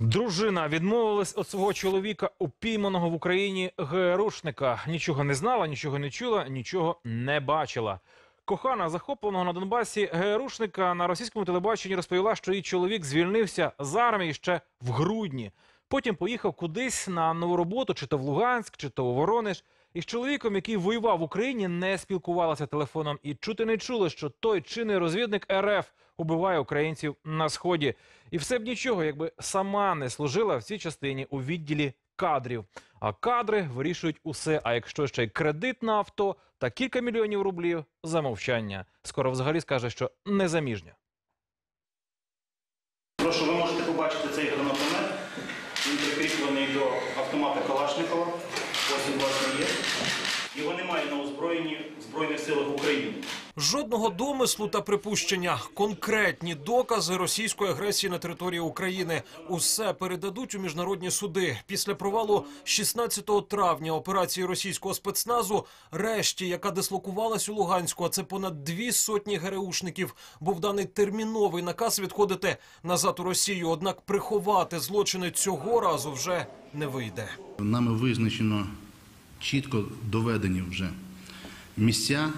Дружина відмовилась від свого чоловіка, упійманого в Україні ГРУшника. Нічого не знала, нічого не чула, нічого не бачила. Кохана захопленого на Донбасі ГРУшника на російському телебаченні розповіла, що її чоловік звільнився з армії ще в грудні. Потім поїхав кудись на нову роботу, чи то в Луганськ, чи то у Воронеж. І з чоловіком, який воював в Україні, не спілкувалася телефоном і чути не чули, що той чинний розвідник РФ убиває українців на сході. І все б нічого, якби сама не служила в цій частині у відділі кадрів. А кадри вирішують усе. А якщо ще й кредит на авто та кілька мільйонів рублів за мовчання. Скоро взагалі скаже, що незаміжня. Прошу, ви можете побачити цей гранатомет. Він прикріплений до автомата Калашникова. Ось він власне є. Його немає на озброєнні в Збройних силах України. Жодного домислу та припущення, конкретні докази російської агресії на території України. Усе передадуть у міжнародні суди. Після провалу 16 травня операції російського спецназу, решті, яка дислокувалась у Луганську, а це понад дві сотні ГРУшників, був даний терміновий наказ відходити назад у Росію. Однак приховати злочини цього разу вже не вийде. Нами визначено чітко доведені вже місця,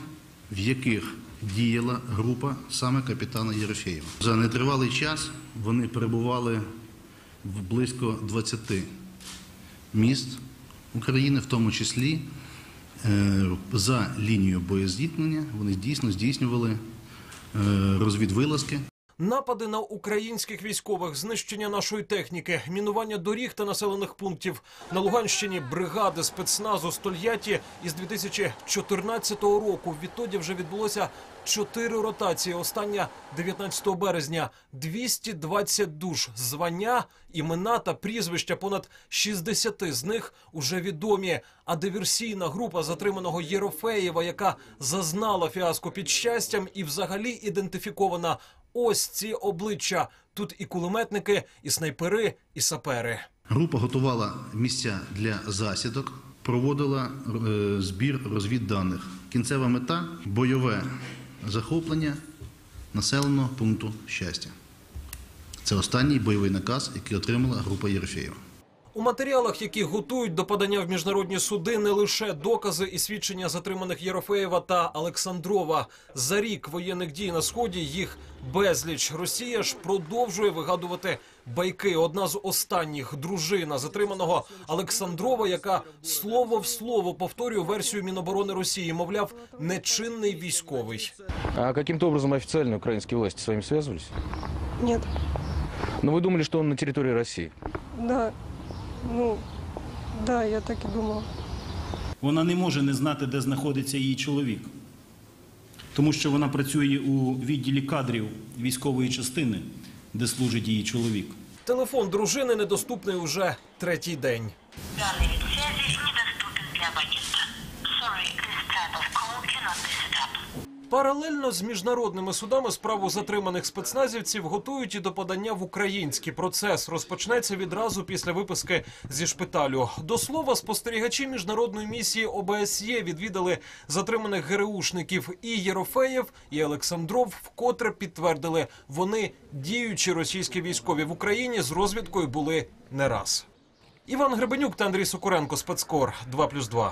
в яких діяла група саме капітана Єрофєєва. За нетривалий час вони перебували в близько 20 міст України, в тому числі е, за лінією боєздітнення. вони дійсно здійснювали е, розвідвилазки. Напади на українських військових, знищення нашої техніки, мінування доріг та населених пунктів на Луганщині. Бригади спецназу Стольяті із 2014 року. Відтоді вже відбулося чотири ротації. Остання 19 березня. 220 душ, звання, імена та прізвища. Понад 60 з них уже відомі. А диверсійна група затриманого Єрофеєва, яка зазнала фіаско під щастям і взагалі ідентифікована. Ось ці обличчя. Тут і кулеметники, і снайпери, і сапери. Група готувала місця для засідок, проводила е, збір розвідданих. Кінцева мета бойове захоплення населеного пункту щастя. Це останній бойовий наказ, який отримала група Єрофєєва. У матеріалах, які готують до подання в міжнародні суди, не лише докази і свідчення затриманих Єрофеєва та Олександрова. За рік воєнних дій на сході їх безліч. Росія ж продовжує вигадувати байки. Одна з останніх дружина затриманого Олександрова, яка слово в слово повторює версію Міноборони Росії, мовляв, нечинний військовий. А каким-то образом официально украинские власти с вами связывались? Нет, Но вы думали, что он на территории России? да, ну, да, я так и думала. Вона не може не знати, де знаходиться її чоловік. Тому що вона працює у відділі кадрів військової частини, де служить її чоловік. Телефон дружини недоступний уже третій день. Данный вид связи недоступен для абонента. Sorry, this type of call cannot be set up. Паралельно з міжнародними судами справу затриманих спецназівців готують і до подання в український процес. Розпочнеться відразу після виписки зі шпиталю. До слова, спостерігачі міжнародної місії ОБСЄ відвідали затриманих ГРУшників і Єрофеєв, і Олександров вкотре підтвердили, вони діючі російські військові в Україні з розвідкою були не раз. Іван Гребенюк та Андрій Сокуренко, спецкор 2+,2.